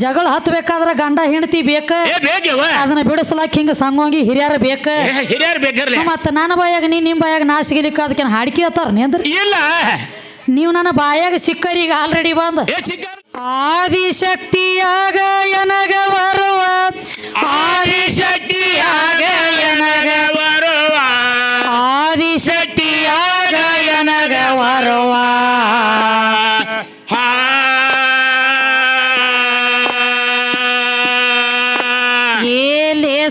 ಜಗಳ ಹತ್ಬೇಕಾದ್ರ ಗಂಡ ಹೆಂಡತಿ ಬೇಕ? ಏ ಬೇಕವ ಅದನ್ನ ಬಿಡಿಸ್ಲಾಕ ಹಿಂಗ ಸಂಗೋಂಗಿ ಹಿರಿಯರ ಬೇಕ? ಹಿರಿಯರ್ ಬೇಕರ್ಲೆ. ಮತ್ತ ನನ್ನ ಬಾಯಾಗ ನೀ ನಿಮ್ ಬಾಯಾಗ ನಾ ಸಿಗಲಿಕ್ಕ ಅದಕ್ಕೆ ಹಾಡಿಕೆ ಹತ್ತಾರ ನೀಂದ್ರ ಇಲ್ಲ. ನೀವು ನನ್ನ ಬಾಯಾಗ ಸಿಕ್ಕರೀಗ ಆಲ್ರೆಡಿ ಬಂದ. ಏ ಆದಿಶಕ್ತಿಯಾಗ ಎನಗ ಬರುವ? ಆದಿಶಕ್ತಿಯಾಗ ಎನಗ ಬರುವ? ಆದಿಶಕ್ತಿಯಾಗ ಎನಗ ಬರುವ?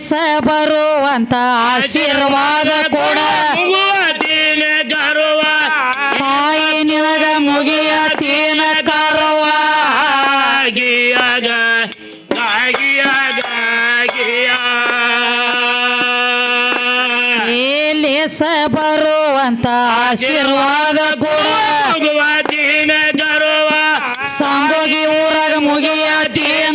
ಏಲೇಸ ಬರುವಂತ ಆಶೀರ್ವಾದ ಕೂಡ. ಗರುವ ತಾಯಿ ನಿನಗ ಮುಗಿಯ ತೀನ ಕರುವ. ಗಿಯಾಗ ಗಾಗಿಯಾಗ ಗಿಯಾ. ಏಲೇಸ ಬರುವಂತ ಆಶೀರ್ವಾದ ಕೂಡ. ಮುಗುವತಿನ ಗರುವ ಸಂಗೋಗಿ ಊರಾಗ ಮುಗಿಯ ತೀನ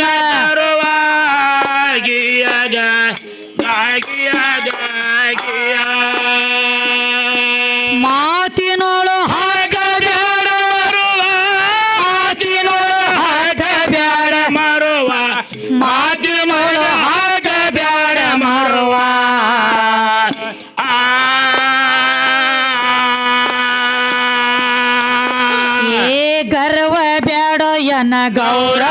ಗರ್ವ ಬ್ಯಾಡೋ ಎನ ಗೌರ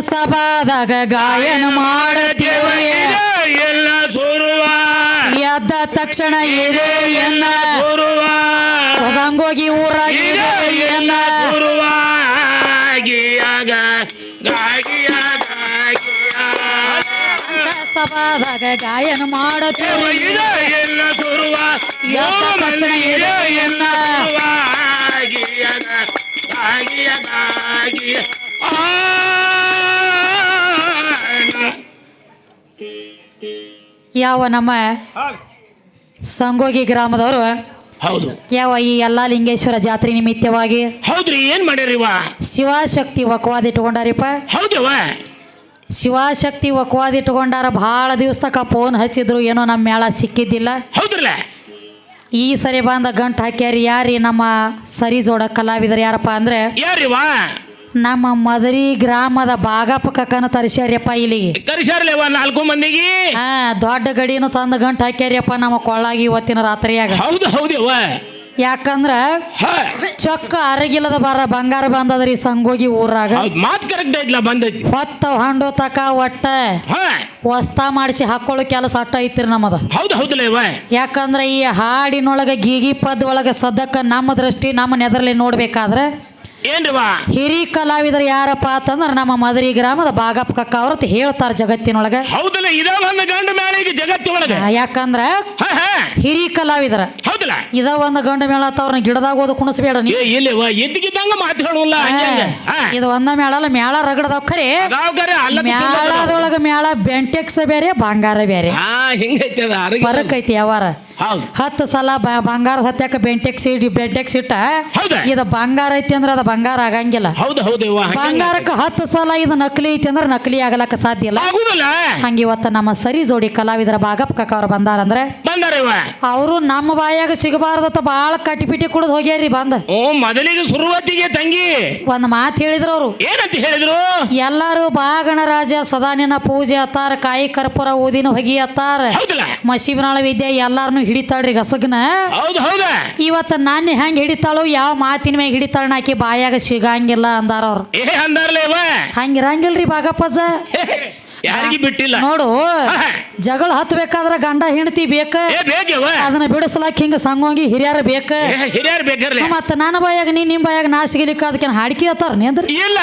ಸಭಾದಾಗ ಗಾಯನ ಮಾಡುತ್ತೇವೆ ಎಲ್ಲ ಸೋರುವ. ಎದ್ದ ತಕ್ಷಣ ಇದೆ ಎನ್ನ. ಸೋರುವ. ಹೊಸಂಗೋಗಿ ಊರಾಗಿದೆ ಎನ್ನ. ಸೋರುವ. ಗಿಯಾಗ ಗಾಗಿಯಾಗ ಗಿಯಾ. ಸಂತ ಸಭಾದಾಗ ಗಾಯನ ಮಾಡುತ್ತೇವೆ ಎಲ್ಲ ಸೋರುವ. ಎದ್ದ ತಕ್ಷಣ ಇದೆ ಎನ್ನ. ಗಿಯಾಗ ಗಾಗಿಯಾಗ ಗಿಯಾ. ಆ! ಯಾವ ನಮ್ಮ ಸಂಗೋಗಿ ಗ್ರಾಮದವರು? ಹೌದು. ಯಾವ ಈ ಎಲ್ಲಾ ಲಿಂಗೇಶ್ವರ ಜಾತ್ರೆ ನಿಮಿತ್ತವಾಗಿ? ಹೌದ್ರಿ ಏನ್ ಮಾಡ್ಯಾರಿವ? ಶಿವಶಕ್ತಿ ಒಕ್ವಾದ ಇಟ್ಕೊಂಡಾರಿಪ್ಪ ಹೌದವ ಶಿವಶಕ್ತಿ ಒಕ್ವಾದ ಇಟ್ಕೊಂಡಾರ ಭಾಳ ದಿವಸ ತಕ ಫೋನ್ ಹಚ್ಚಿದ್ರು ಏನೋ ನಮ್ಮ ಮೇಳ ಸಿಕ್ಕಿದ್ದಿಲ್ಲ. ಹೌದ್ರಲ್ಲ? ಈ ಸರಿ ಬಂದ ಗಂಟು ಹಾಕ್ಯಾರಿ ಯಾರಿ ನಮ್ಮ ಸರಿ ಜೋಡ ಕಲಾವಿದರು ಯಾರಪ್ಪ ಅಂದ್ರೆ? ಯಾರಿವ? ನಮ್ಮ ಮದರಿ ಗ್ರಾಮದ ಬಾಗಪ್ಪ ಕಕ್ಕನ ತರಿಸ್ಯಾರ್ಯಪ್ಪ ಇಲ್ಲಿಗೆ ಕರಿಸಾರ್ಲೇವ ನಾಲ್ಕು ಮಂದಿಗೆ? ಹಾ ದೊಡ್ಡ ಗಡಿನ ತಂದು ಗಂಟು ಹಾಕ್ಯಾರ್ಯಪ್ಪ ನಮ್ಮ ಕೊಳ್ಳಾಗಿ ಇವತ್ತಿನ ರಾತ್ರಿಯಾಗ. ಹೌದು ಹೌದವ್ವ ಯಾಕಂದ್ರ ಚೊಕ್ಕ ಅರಗಿಲ್ಲದ ಬರ ಬಂಗಾರ ಬಂದದ್ರಿ ಸಂಗೋಗಿ ಊರಾಗ. ಮಾತ್ ಕರೆಕ್ಟ್ ಐತ್ಲ ಬಂದೈತಿ. ಹೊತ್ತ ಹಂಡು ತಕ ಒಟ್ಟ ಹೊಸ್ತ ವಸ್ತಾ ಮಾಡಿಸಿ ಹಾಕೊಳ್ಳೋ ಕೆಲಸ ಅಟ್ಟ ಐತ್ರಿ ನಮ್ಮದ. ಹೌದು ಹೌದಲ್ಲೇವ ಯಾಕಂದ್ರ ಈ ಹಾಡಿನೊಳಗೆ ಗೀಗಿ ಪದ್ ಒಳಗ ಸದಕ್ಕ ನಮ್ಮ ದೃಷ್ಟಿ ನಮ್ಮ ನೆದರ್ಲಿ ನೋಡ್ಬೇಕಾದ್ರೆ ಏನ್ರಿವ ಹಿರಿ ಕಲಾವಿದರು ಯಾರಪ್ಪ ಅಂತಂದ್ರೆ ನಮ್ಮ ಮದರಿ ಗ್ರಾಮದ ಬಾಗಪ್ಪ ಕಕ್ಕ ಅವ್ರ ಹೇಳ್ತಾರ ಜಗತ್ತಿನೊಳಗೆ. ಹೌದಲ್ಲ ಇದ ಒಂದು ಗಂಡು ಮೇಳ ಈಗ ಜಗತ್ತಿನೊಳಗ. ಯಾಕಂದ್ರ ಹಿರಿ ಕಲಾವಿದರ. ಹೌದಲ್ಲ. ಇದ ಒಂದು ಗಂಡ ಮೇಳ ಅವ್ರನ್ನ ಗಿಡದಾಗ ಹೋದ ಕುಣಿಸ್ಬೇಡ ಇಲ್ಲಿವ ಎದ್ದಿಗಿದ್ದಂಗ ಮಾತು ಹೇಳುವಲ್ಲ ಇದು ಒಂದ ಮೇಳ ಅಲ್ಲ ಮೇಳ ರಗಡದಾವ್ ಖರೆ. ಮೇಳದೊಳಗ ಮೇಳ ಬೆಂಟೆಕ್ಸ್ ಬೇರೆ ಬಂಗಾರ ಬೇರೆ. ಹಿಂಗೈತಿ ಅದ ಅರಗಿ ಫರಕ್ ಐತಿ ಯಾವಾರ. ಹತ್ತು ಸಲ ಬಂಗಾರ ಹತ್ಯಾಕ ಬೆಂಟೆಕ್ಸ್ ಇಡಿ ಬೆಂಟೆಕ್ಸ್ ಇಟ್ಟ? ಇದು ಬಂಗಾರ ಐತಿ ಅಂದ್ರೆ ಅದು ಬಂಗಾರ ಆಗಂಗಿಲ್ಲ. ಬಂಗಾರಕ್ಕೆ ಹತ್ತು ಸಲ ಇದು ನಕಲಿ ಐತಿ ಅಂದ್ರೆ ನಕಲಿ ಆಗಲಕ್ಕ ಸಾಧ್ಯ ಇಲ್ಲ. ಹಂಗ ಇವತ್ತು ನಮ್ಮ ಸರಿ ಜೋಡಿ ಕಲಾವಿದರ ಬಾಗಪ್ಪ ಕಕ್ಕ ಬಂದಾರ ಬಂದಾರಂದ್ರೆ ಬಂದಾರವ್ವ ಅವರು ನಮ್ಮ ಬಾಯಾಗ ಸಿಗಬಾರ್ದತ್ತ ಬಾಳ ಕಟ್ಟಿಪಿಟ್ಟಿ ಕುಡಿದು ಹೋಗ್ಯಾರಿ ಬಂದ. ಓ ಮೊದಲಿಗೆ ಶುರುವಾತಿಗೆ ತಂಗಿ. ಒಂದ್ ಮಾತು ಹೇಳಿದ್ರು ಅವರು. ಏನಂತ ಹೇಳಿದ್ರು? ಎಲ್ಲಾರು ಬಾ ಗಣರಾಜ ಸದಾನಿನ ಪೂಜೆ ಅತ್ತಾರ ಕಾಯಿ ಕರ್ಪೂರ ಊದಿನ ಹೊಗಿ ಅತ್ತಾರ. ಮಸೀಬನಾಳ ವಿದ್ಯೆ ಎಲ್ಲಾರನು ಹಿಡಿತಾಳ್ರಿ ಗಸಗ್ನ? ಹೌದು ಹೌದಾ. ಇವತ್ತು ನಾನು ಹೆಂಗೆ ಹಿಡಿತಾಳು ಯಾವ ಮಾತಿನ ಮ್ಯಾಗ ಹಿಡಿತಾಳ ನಾಕಿ ಬಾಯಾಗ ಸಿಗಂಗಿಲ್ಲ ಅಂದಾರ ಅವ್ರು. ಏ ಅಂದಾರ್ಲೇವ ಹಂಗಿರಂಗಿಲ್ರಿ ಬಾಗಪ್ಪಜ ಯಾರಿಗೂ ಬಿಟ್ಟಿಲ್ಲ. ನೋಡು. ಜಗಳ ಹತ್ಬೇಕಾದ್ರ ಗಂಡ ಹೆಂಡತಿ ಬೇಕ? ಬೇಕವ ಅದನ್ನ ಬಿಡಿಸ್ಲಾಕ ಹಿಂಗ ಸಂಗೋಂಗಿ ಹಿರಿಯರ ಬೇಕ? ಹಿರಿಯರ್ ಬೇಕ ಮತ್ತ ನನ್ನ ಬಾಯಾಗ ನೀ ನಿಮ್ ಬಾಯಾಗ ನಾಶಗಿಲಿಕ್ಕ ಅದಕ್ಕೆ ಹಾಡಿಕೆ ಹತ್ತಾರ ನೀ ಅಂದ್ರಿ? ಇಲ್ಲ.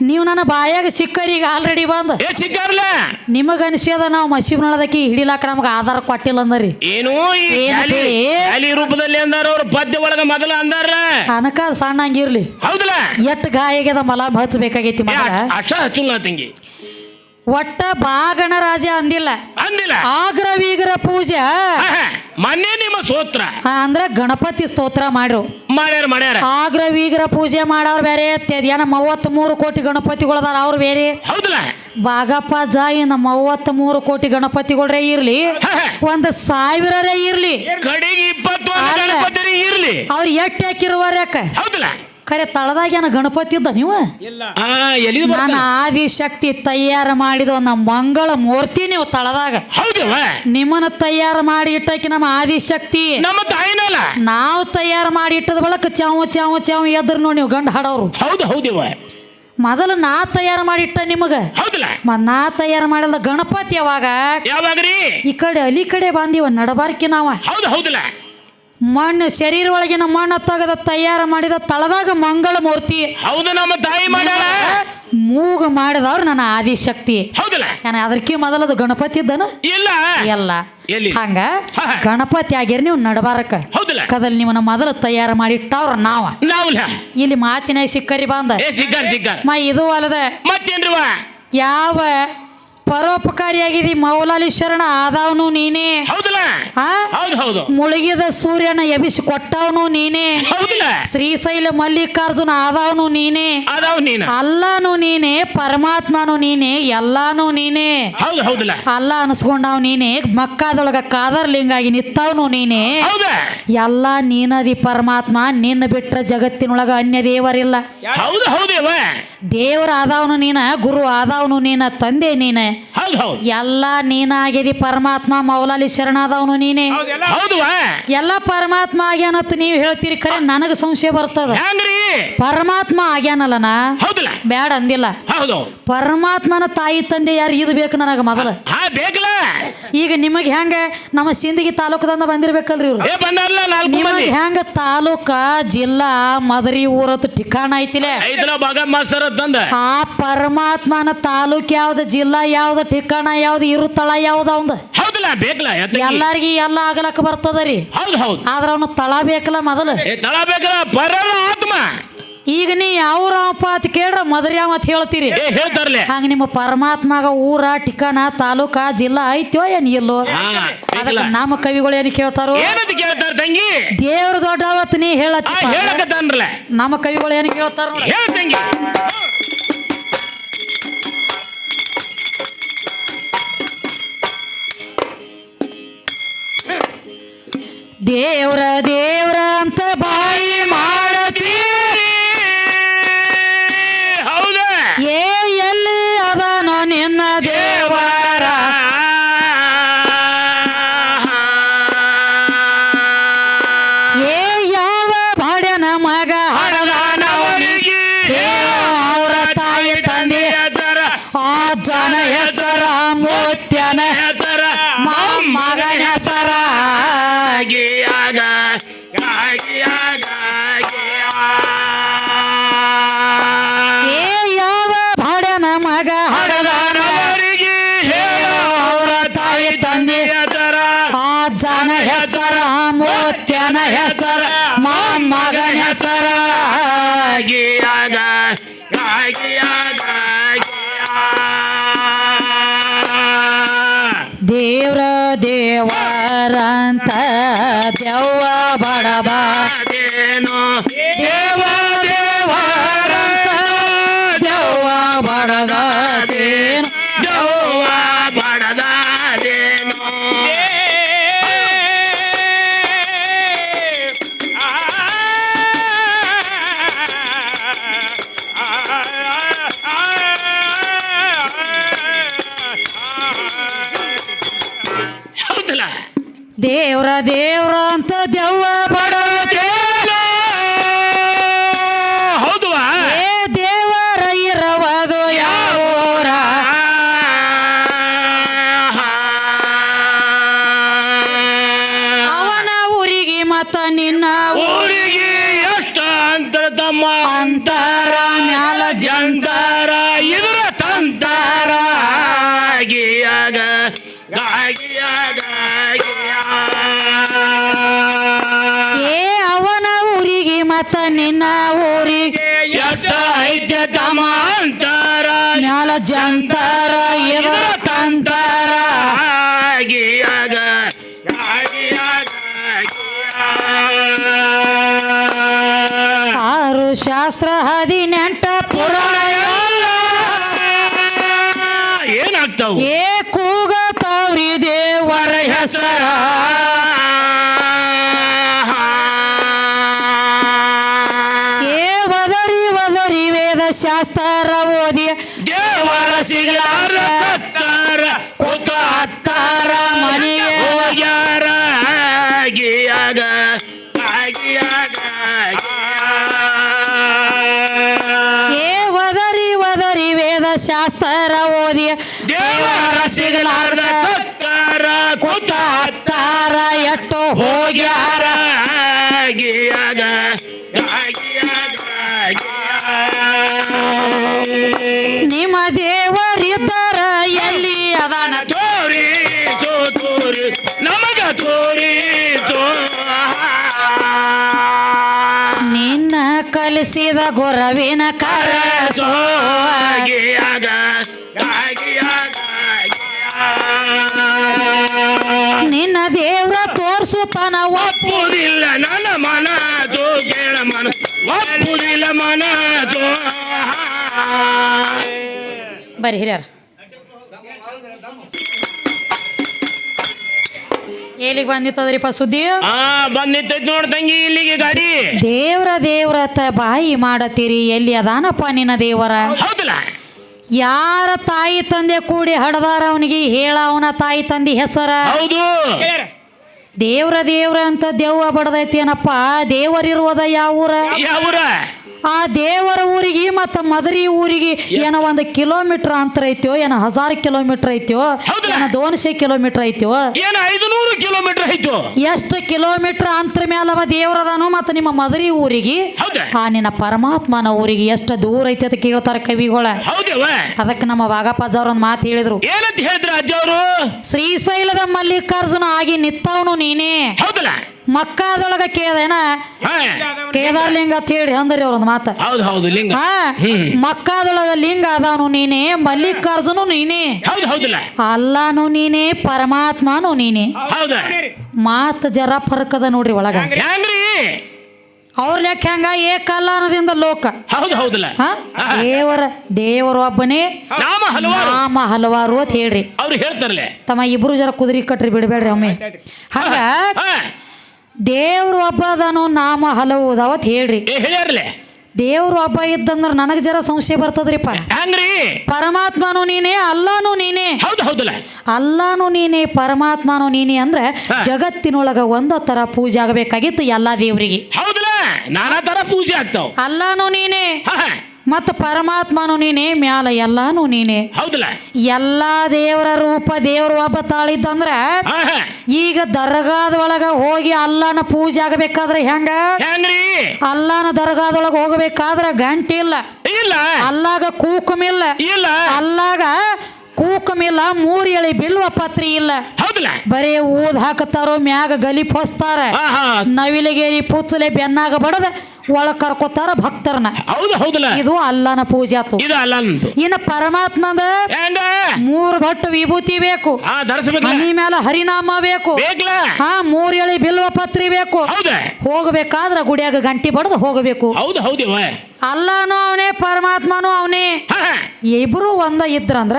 ನೀವು ನನ್ನ ಬಾಯಾಗ ಸಿಕ್ಕರಿ ಈಗ ಆಲ್ರೆಡಿ ಬಂದ. ಏ ಸಿಕ್ಕಾರ್ಲ? ನಿಮಗ ಅನಿಸ್ಯದ ನಾವು ಮಸೀಬ್ ನೋಡೋದಕ್ಕೆ ಹಿಡಿಲಾಕ ನಮಗ ಆಧಾರ ಕೊಟ್ಟಿಲ್ಲ ಅಂದರಿ. ಏನು ಈ ಖ್ಯಾಲಿ ರೂಪದಲ್ಲಿ ಅಂದಾರ ಅವ್ರು ಪದ್ಯ ಒಳಗ ಮೊದಲ ಅಂದಾರ? ಅನಕ ಸಣ್ಣ ಹಂಗಿರ್ಲಿ ಹೌದಲ್ಲ ಎತ್ ಗಾಯಗ್ಯದ ಮಲ ಹಚ್ಚಬೇಕಾಗೈತಿ ಏ, ಮಗ ಅ- ಅಷ್ಟ ಹಚ್ಚುಲ್ಲ ತಂಗಿ. ಒಟ್ಟ ಬಾಗಣ ರಾಜ ಅಂದಿಲ್ಲ. ಅಂದಿಲ್ಲ. ಆಗ್ರ ವೀಗ್ರ ಪೂಜೆ ಮನೆ ನಿಮ್ಮ ಸ್ತೋತ್ರ. ಅಂದ್ರೆ ಗಣಪತಿ ಸ್ತೋತ್ರ ಮಾಡ್ರು. ಮಾಡ್ಯಾರ ಮಾಡ್ಯಾರ. ಆಗ್ರ ವೀಗ್ರ ಪೂಜೆ ಮಾಡೋರು ಬೇರೆ ಏನ ಮೂವತ್ತ್ ಮೂರು ಕೋಟಿ ಗಣಪತಿಗಳದಾರ ಅವ್ರು ಬೇರೆ. ಹೌದಲ್ಲ? ಬಾಗಪ್ಪ ಜಾಯಿನ ಮೂವತ್ತ್ ಮೂರು ಕೋಟಿ ಗಣಪತಿಗಳರೇ ಇರ್ಲಿ. ಒಂದ್ ಸಾವಿರರೇ ಇರ್ಲಿ. ಕಡೆಗೆ ಇಪ್ಪತ್ತು ಇರ್ಲಿ. ಅವ್ರು ಎಟ್ ಹಾಕಿರುವ ಹೌದಲ್ಲ? ಖರೆ ತಳದಾಗೇನ ಗಣಪತಿ ಇದ್ದ ನೀವು? ಆ ಎಲ್ಲಿ ನಾನು ಆದಿಶಕ್ತಿ ತಯಾರು ಮಾಡಿದ ಒಂದು ಮಂಗಳ ಮೂರ್ತಿ ನೀವು ತಳದಾಗ. ಹೌದವ? ನಿಮ್ಮನ್ನ ತಯಾರು ಮಾಡಿ ಇಟ್ಟಕ್ಕೆ ನಮ್ಮ ಆದಿಶಕ್ತಿ ನಮ್ಮ ತಾಯಿನಲ್ಲ? ನಾವು ತಯಾರು ಮಾಡಿ ಇಟ್ಟದ ಬಳಕ ಚಾವು ಚಾವ ಚಾವ ಎದ್ರು ನೋಡಿ ನೀವು ಗಂಡ ಹಾಡೋರು. ಹೌದು ಹೌದಿವ. ಮೊದಲು ನಾ ತಯಾರು ಮಾಡಿ ಇಟ್ಟ ನಿಮಗ. ಹೌದಲ್ಲ. ನಾ ತಯಾರು ಮಾಡಲ್ಲ ಗಣಪತಿ ಯಾವಾಗ? ಯಾವಾಗ್ರಿ ಈ ಕಡೆ ಅಲಿ ಕಡೆ ಬಂದಿವ ನಡಬಾರ್ಕಿ ನಾವ. ಹೌದು ಹೌದಲ್ಲ. ಮಣ್ಣು ಶರೀರ ಒಳಗಿನ ಮಣ್ಣು ತೆಗೆದ ತಯಾರು ಮಾಡಿದ ತಳದಾಗ ಮಂಗಳ ಮೂರ್ತಿ ಹೌದು ನಮ್ಮ ತಾಯಿ ಮಾಡ್ಯಾಳ. ಮೂಗ ಮಾಡಿದವ್ರು ನನ್ನ ಆದಿಶಕ್ತಿ. ಏನ ಅದಕ್ಕೆ ಮೊದಲದು ಗಣಪತಿ ಇದ್ದನ? ಇಲ್ಲ. ಎಲ್ಲ? ಹಂಗ ಗಣಪತಿ ಆಗ್ಯಾರ ನೀವು ನಡಬಾರಕ. ಕದಲ್ ನಿಮ್ಮನ್ನ ಮೊದಲು ತಯಾರು ಮಾಡಿ ಇಟ್ಟವ್ರ ನಾವ. ಇಲ್ಲಿ ಮಾತಿನ ಸಿಕ್ಕರಿ ಬಂದ. ಮ ಇದು ಅಲ್ಲದ ಯಾವ ಪರೋಪಕಾರಿಯಾಗಿದಿ ಮೌಲಾಲಿ ಶರಣ ಆದವನು ನೀನೇ? ಆ? ಹೌದು. ಮುಳುಗಿದ ಸೂರ್ಯನ ಎಬಿಸಿ ಕೊಟ್ಟವನು ನೀನೇ. ಹೌದಲ್ಲ. ಶ್ರೀಶೈಲ ಮಲ್ಲಿಕಾರ್ಜುನ ಆದವನು ನೀನೇ. ಅದಾವ್ ನೀನ. ಅಲ್ಲಾನು ನೀನೇ ಪರಮಾತ್ಮನು ನೀನೇ ಎಲ್ಲಾನು ನೀನೇ. ಹೌದು ಹೌದಲ್ಲ. ಅಲ್ಲ ಅನ್ಸ್ಕೊಂಡವ್ ನೀನೇ ಮಕ್ಕದೊಳಗ ಕಾದರ್ ಲಿಂಗಾಗಿ ನಿತ್ತವನು ನೀನೇ. ಎಲ್ಲಾ ಎಲ್ಲ ನೀನದಿ ಪರಮಾತ್ಮ ನಿನ್ನ ಬಿಟ್ರ ಜಗತ್ತಿನೊಳಗ ಅನ್ಯ ದೇವರಿಲ್ಲ ಹೌದು ಹೌದೇವ ದೇವ್ರ ಆದವನು ನೀನ ಗುರು ಆದವನು ನೀನ ತಂದೆ ನೀನ. ಎಲ್ಲ ನೀನಾಗಿದಿ ಪರಮಾತ್ಮ ಮೌಲಾಲಿ ಶರಣಾದವನು ನೀನೇ. ಹೌದುವ ಎಲ್ಲ ಪರಮಾತ್ಮ ಆಗ್ಯಾನತ್ ನೀವು ಹೇಳ್ತೀರಿ ಕರೆ ನನಗ ಸಂಶಯ ಬರ್ತದ. ಹೆಂಗ್ರಿ? ಪರಮಾತ್ಮ ಆಗ್ಯಾನಲ್ಲನ? ಹೌದಲ್ಲ. ಬ್ಯಾಡ ಅಂದಿಲ್ಲ. ಹೌದು. ಪರಮಾತ್ಮನ ತಾಯಿ ತಂದೆ ಯಾರು ಇದು ಬೇಕು ನನಗ ಮೊದಲ? ಬೇಕಲ್ಲ. ಈಗ ನಿಮಗೆ ಹೆಂಗ? ನಮ್ಮ ಸಿಂದಗಿ ತಾಲೂಕದಿಂದ ಬಂದಿರ್ಬೇಕಲ್ರಿ ಇವ್ರು. ಏ ಬಂದಾರಲ್ಲ ನಾಲ್ಕು ಮಂದಿ. ನಿಮಗೆ ಹೆಂಗ ತಾಲೂಕ ಜಿಲ್ಲಾ ಮದರಿ ಊರತ್ತು ಠಿಕಾಣ ಐತಿಲೆ? ಐದಲ ಭಾಗ ಮಾಸ್ತರ್ ತಂದ. ಆ ಪರಮಾತ್ಮನ ತಾಲೂಕ್ ಯಾವ್ದು ಜಿಲ್ಲಾ ಯಾವ್ದು ಠಿಕಾಣ ಯಾವ್ದು ಇರುತ್ತಳ ತಳ ಯಾವ್ದು ಅವಂದ? ಬೇಕಲ್ಲ. ಎಲ್ಲಾರ್ಗಿ ಎಲ್ಲ ಆಗಲಕ್ಕ ಬರ್ತದರಿ. ಹೌದು ಹೌದು. ಆದ್ರ ಅವನು ತಳ ಬೇಕಲ್ಲ ಮೊದಲು. ಏ ತಳ ಬೇಕಲ್ಲ ಪರರ ಆತ್ಮ ಈಗ ನೀ ಯಾವ ಅಂತ ಕೇಳ್ರ ಅಂತ ಹೇಳ್ತೀರಿ. ಏ ಹೇಳ್ತಾರಲೆ ಹಂಗ ನಿಮ್ಮ ಪರಮಾತ್ಮಗ ಊರ ಟಿಕಾನ ತಾಲೂಕಾ ಜಿಲ್ಲಾ ಐತ್ಯೋ ಏನ್ ಇಲ್ಲೋ. ಅದಕ್ಕೆ ನಮ್ಮ ಕವಿಗಳು ಏನು ಕೇಳ್ತಾರೋ? ಏನಂತ ಕೇಳ್ತಾರ ತಂಗಿ? ದೇವ್ರ ದೊಡ್ಡವತ್ ನೀ ಹೇಳತ್ತಿ ಹೇಳಕತ್ತಾನ್ರಲ್ಲ. ನಮ್ಮ ಕವಿಗಳು ಏನು ಕೇಳ್ತಾರ ನೋಡ. ಹೇಳ ತಂಗಿ. ದೇವ್ರ ದೇವ್ರ ಅಂತ ಬಾಯಿ ಮಾಡತಿ ಹೌದ? ಏ ಎಲ್ಲಿ ನಾನು ನಿನ್ನ ದೇವರ? ಏ ಯಾವ ಬಾಡ್ಯನ ಮಗ ಹಡದಾನವನಿಗೆ ಅವರ ತಾಯಿ ತಂದೆ ಹೆಸರ ಆ ಜನ ಹೆಸರ ಮುತ್ಯನ ದೇವ್ರ ದೇವರಂತ ದೆವ್ವ ಬಡಬ ದೇವ್ರ ದೇವ್ರ ಮತ್ತ ನಿನ್ನ ಊರಿಗೆ ಎಷ್ಟ ಐತೆ ತಮ್ಮ ಅಂತರ ಮ್ಯಾಲ ಜಂತರ ಇದರ ತಂತರ. ಆರು ಶಾಸ್ತ್ರ ಹದಿನೆಂಟ ಪುರಾಣ ಏನಾಗ್ತಾವ? ಏ ಓದಿ. ದೇವರ ಸಿಗಲಾರ್ದ ಸತ್ತಾರ ಕೂತ ಹತ್ತಾರ ಎಷ್ಟೋ ಹೋಗ್ಯಾರ ನಿಮ್ಮ ದೇವರಿದ್ದರ ಎಲ್ಲಿ ಅದಾನ? ತೋರಿ ಸೋ ತೋರಿ ನಮಗ ತೋರಿ ಸೋ. ನಿನ್ನ ಕಲಿಸಿದ ಗುರವಿನ ಕರಸೋ ಗಿಯಾಗ ಗಿಯಾಗ ನಿನ್ನ ದೇವ್ರ ತೋರ್ಸುತ್ತಾನ ಒಪ್ಪುವುದಿಲ್ಲ ನನ್ನ ಮನ ಜೋ ಕೇಳ ಮನ. ಒಪ್ಪುವುದಿಲ್ಲ ಮನ ಜೋ. ಬರ್ರಿ ಹಿರಿಯರ. ಎಲ್ಲಿಗೆ ಬಂದಿತ್ತದ್ರಿಪ್ಪ ಸುದ್ದಿ? ಆ ಬಂದಿತ್ತೈತ್ ನೋಡ್ ತಂಗಿ ಇಲ್ಲಿಗೆ ಗಾಡಿ. ದೇವ್ರ ದೇವ್ರತ ಬಾಯಿ ಮಾಡತ್ತೀರಿ ಎಲ್ಲಿ ಅದಾನಪ್ಪ ನಿನ್ನ ದೇವರ? ಹೌದಲ್ಲ. ಯಾರ ತಾಯಿ ತಂದೆ ಕೂಡಿ ಹಡದಾರ ಅವನಿಗೆ? ಹೇಳ ಅವನ ತಾಯಿ ತಂದೆ ಹೆಸರ. ಹೌದು. ದೇವ್ರ ದೇವ್ರ ಅಂತ ದೆವ್ವ ಬಡದೈತೇನಪ್ಪ? ದೇವರಿರುವುದ ಯಾವ ಊರ? ಆ ದೇವರ ಊರಿಗೆ ಮತ್ತು ಮದರಿ ಊರಿಗೆ ಏನೋ ಒಂದು ಕಿಲೋಮೀಟರ್ ಅಂತರ ಐತ್ಯೋ ಏನ ಹಜಾರ್ ಕಿಲೋಮೀಟರ್ ಐತ್ಯೋ ಏನ ದೋನ್ಶೆ ಕಿಲೋಮೀಟರ್ ಐತ್ಯೋ ಏನ ಐದು ನೂರು ಕಿಲೋಮೀಟರ್ ಆಯ್ತು ಎಷ್ಟು ಕಿಲೋಮೀಟರ್ ಅಂತರ ಮೇಲೆ ಅವ ದೇವರದಾನು ಮತ್ತು ನಿಮ್ಮ ಮದರಿ ಊರಿಗೆ ಆ ನಿನ್ನ ಪರಮಾತ್ಮನ ಊರಿಗೆ ಎಷ್ಟು ದೂರ ಐತಿ ಅಂತ ಕೇಳ್ತಾರೆ ಕವಿಗಳ. ಅದಕ್ಕೆ ನಮ್ಮ ವಾಗಪ್ಪಜ್ಜವ್ರ ಒಂದು ಮಾತು ಹೇಳಿದ್ರು. ಏನಂತ ಹೇಳಿದ್ರು ಅಜ್ಜವರು ಶ್ರೀಶೈಲದ ಮಲ್ಲಿಕಾರ್ಜುನ ಆಗಿ ನಿತ್ತವನು ನೀನೇ. ಹೌದಲ್ಲ? ಮಕ್ಕಾದೊಳಗ ಕೇದೇನ ಕೇದಾರ್ ಕೇದಾರ್ಲಿಂಗ ಅಂತ ಹೇಳಿ ಅಂದ್ರಿ ಅವ್ರೊಂದು ಮಾತು. ಹೌದು ಹೌದು ಲಿಂಗ. ಹಾ. ಮಕ್ಕಾದೊಳಗ ಲಿಂಗ ಅದಾನು ನೀನೇ ಮಲ್ಲಿಕಾರ್ಜುನು ನೀನೇ. ಹೌದು ಹೌದಿಲ್ಲ. ಅಲ್ಲಾನು ನೀನೇ ಪರಮಾತ್ಮನು ನೀನೇ. ಹೌದ. ಮಾತು ಜರ ಫರ್ಕದ ನೋಡ್ರಿ ಒಳಗ. ಅವ್ರ ಲೆಕ್ಕ ಹೆಂಗ? ಏಕಲ್ಲ ಅನ್ನೋದಿಂದ ಲೋಕ. ಹೌದು ಹೌದಲ್ಲ. ದೇವರ ದೇವರು ಒಬ್ಬನೇ. ನಾಮ ಹಲವಾರು. ಅಂತ ಹೇಳ್ರಿ. ಅವ್ರು ಹೇಳ್ತಾರಲ್ಲ. ತಮ್ಮ ಇಬ್ರು ಜರ ಕುದುರೆ ಕಟ್ರಿ ಬಿಡಬೇಡ್ರಿ ಒಮ್ಮೆ. ಹಂಗ. ದೇವ್ರು ಒಬ್ಬ ಅದನೋ ನಾಮ ಹಲವು ಅದಾವತ್ ಹೇಳ್ರಿ. ಏ ದೇವ್ರು ಒಬ್ಬ ಇದ್ದಂದ್ರ ನನಗೆ ಜರ ಸಂಶಯ ಬರ್ತದ್ರಿಪ್ಪ. ಹೆಂಗ್ರಿ ಪರಮಾತ್ಮನು ನೀನೇ ಅಲ್ಲಾನು ನೀನೇ. ಹೌದು ಹೌದಲ್ಲ. ಅಲ್ಲಾನು ನೀನೇ ಪರಮಾತ್ಮನು ನೀನೇ ಅಂದ್ರೆ. ಜಗತ್ತಿನೊಳಗ ಒಂದ ತರ ಪೂಜೆ ಆಗಬೇಕಾಗಿತ್ತು ಎಲ್ಲಾ ದೇವರಿಗೆ. ಹೌದಲ್ಲ ನಾನಾ ತರ ಪೂಜೆ ಆಗ್ತಾವ. ಅಲ್ಲಾನು ನೀನೇ. ಮತ್ತು ಪರಮಾತ್ಮನು ನೀನೇ ಮ್ಯಾಲ ಎಲ್ಲಾನು ನೀನೇ. ಹೌದಲ್ಲ? ಎಲ್ಲ ದೇವರ ರೂಪ ದೇವ್ರ ಒಬ್ಬ ತಾಳಿದ್ದಂದ್ರ. ಈಗ ದರ್ಗಾದ ಒಳಗ ಹೋಗಿ ಅಲ್ಲಾನ ಪೂಜೆ ಆಗಬೇಕಾದ್ರೆ ಹೆಂಗ? ಅಲ್ಲಾನ ದರ್ಗಾದೊಳಗ ಹೋಗಬೇಕಾದ್ರೆ ಗಂಟೆ ಇಲ್ಲ. ಇಲ್ಲ. ಅಲ್ಲಾಗ ಕೂಕುಮ ಇಲ್ಲ. ಅಲ್ಲಾಗ ಕೂಕಮಿಲ್ಲ ಮೂರು ಎಳಿ ಬಿಲ್ವ ಪತ್ರಿ ಇಲ್ಲ. ಹೌದಲ್ಲ? ಬರೇ ಊದ್ ಹಾಕತಾರೋ ಮ್ಯಾಗ ಗಲಿ ಪೋಸ್ತಾರ. ಪುತ್ಸಲೆ ನವಿಲಿಗೇರಿ ಪುಚ್ಚಲೆ ಬೆನ್ನಾಗ ಬಡದ ಒಳಗ್ ಕರ್ಕೋತಾರ ಭಕ್ತರನ್ನ. ಹೌದು ಹೌದಲ್ಲ? ಇದು ಅಲ್ಲನ ಪೂಜೆ ಆತು. ಇದು ಇನ್ನು ಪರಮಾತ್ಮದ ಹೆಂಗ? ಮೂರು ಭಟ್ ವಿಭೂತಿ ಬೇಕು. ಮನಿ ಮೇಲೆ ಹರಿನಾಮ ಬೇಕು. ಬೇಕಲ್ಲ ಹಾ ಮೂರ್ ಎಳಿ ಬಿಲ್ವ ಪತ್ರಿ ಬೇಕು. ಹೌದ? ಹೋಗ್ಬೇಕಾದ್ರ ಗುಡಿಯಾಗ ಗಂಟಿ ಬಡದು ಹೋಗಬೇಕು. ಹೌದು ಹೌದಿವ ಅಲ್ಲಾನು ಅವನೇ ಪರಮಾತ್ಮನು ಅವನೇ. ಇಬ್ರು ಒಂದ ಇದ್ರಂದ್ರ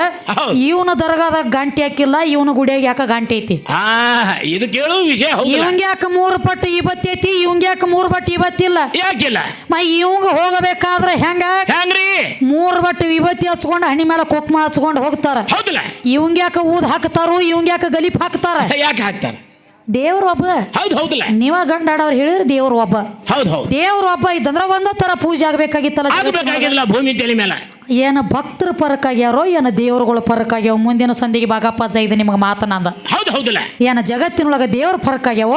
ಇವನ ದರ್ಗಾದಾಗ ಗಂಟೆ ಹಾಕಿಲ್ಲ ಇವನ ಗುಡಿಯಾಗ ಯಾಕ ಗಂಟೆ ಐತಿ? ಇವಂಗ್ಯಾಕ ಇದು ಕೇಳು ವಿಷಯ ಹೌದು ಇವಂಗ ಯಾಕ ಮೂರು ಪಟ್ಟು ಇವತ್ತೈತಿ ಇವಂಗ್ಯಾಕ ಇವಂಗ ಯಾಕ ಮೂರು ಪಟ್ಟು ಇವತ್ತಿಲ್ಲ. ಮ ಇವಂಗ ಹೋಗಬೇಕಾದ್ರೆ ಹೆಂಗ? ಹೆಂಗ್ರಿ? ಮೂರ್ ಬಟ್ಟೆ ವಿಭೂತಿ ಹಚ್ಕೊಂಡು ಹಣಿ ಮೇಲೆ ಕುಕ್ಮ ಹಚ್ಕೊಂಡು ಹೋಗ್ತಾರ. ಹೌದಲ್ಲ? ಇವಂಗ ಯಾಕ ಊದ್ ಹಾಕ್ತಾರು ಇವಂಗ ಯಾಕ ಗಲಿಪ್ ಹಾಕ್ತಾರ? ಯಾಕೆ ಹಾಕ್ತಾರ? ದೇವ್ರ ಒಬ್ಬ. ಹೌದು ಹೌದಲ್ಲ? ನೀವ ಗಂಡಾಡವ್ರು ಹೇಳಿದ್ರೆ ದೇವ್ರ ಒಬ್ಬ. ಹೌದು ಹೌದು. ದೇವ್ರ ಒಬ್ಬ ಇದ್ದಂದ್ರ ಒಂದ ತರ ಪೂಜೆ ಆಗ್ಬೇಕಾಗಿತ್ತಲ್ಲ. ಭೂಮಿ ತಲೆ ಮೇಲೆ ಏನ ಭಕ್ತರ ಪರಕ್ಕಾಗ್ಯಾರೋ ಏನ ದೇವ್ರುಗಳ ಪರಕ್ಕಾಗ್ಯಾವ ಮುಂದಿನ ಸಂಧಿಗೆ ಬಾಗಪ್ಪ ಜೈದ ನಿಮಗೆ ಮಾತನಾದ. ಹೌದು ಹೌದು ಹೌದಲ್ಲ. ಏನ ಜಗತ್ತಿನೊಳಗ ದೇವ್ರ ಫರಕ್ ಆಗ್ಯಾವ.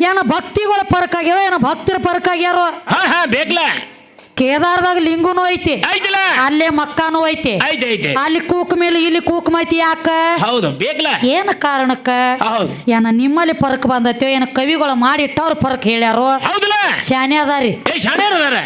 ಏನ ಭಕ್ತಿಗಳ ಫರಕ್ ಆಗ್ಯಾವ? ಏನ ಭಕ್ತರ ಫರಕ್ ಆಗ್ಯಾರ? ಹಾ ಹಾ ಬೇಕಲ್ಲ ಕೇದಾರದಾಗ ಲಿಂಗುನು ಐತಿ. ಐತಲ್ಲ. ಅಲ್ಲೇ ಮಕ್ಕಾನು ಐತಿ. ಐತೆ ಐತೆ. ಅಲ್ಲಿ ಕೂಕ್ ಮೇಲೆ ಇಲ್ಲಿ ಕೂಕ್ ಐತಿ ಯಾಕ? ಹೌದು ಬೇಕಲ್ಲ ಏನ ಕಾರಣಕ್ಕ? ಹೌದು. ಏನ ನಿಮ್ಮಲ್ಲಿ ಪರಕ್ ಬಂದೈತೆ ಏನ ಕವಿಗಳು ಮಾಡಿಟ್ಟವ್ರ ಪರಕ್ ಹೇಳ್ಯಾರೋ? ಹೌದಲ್ಲ. ಶಾನೆ ಅದಾರಿ. ಏ ಶಾಣ್ಯಾರ ಅದಾರ.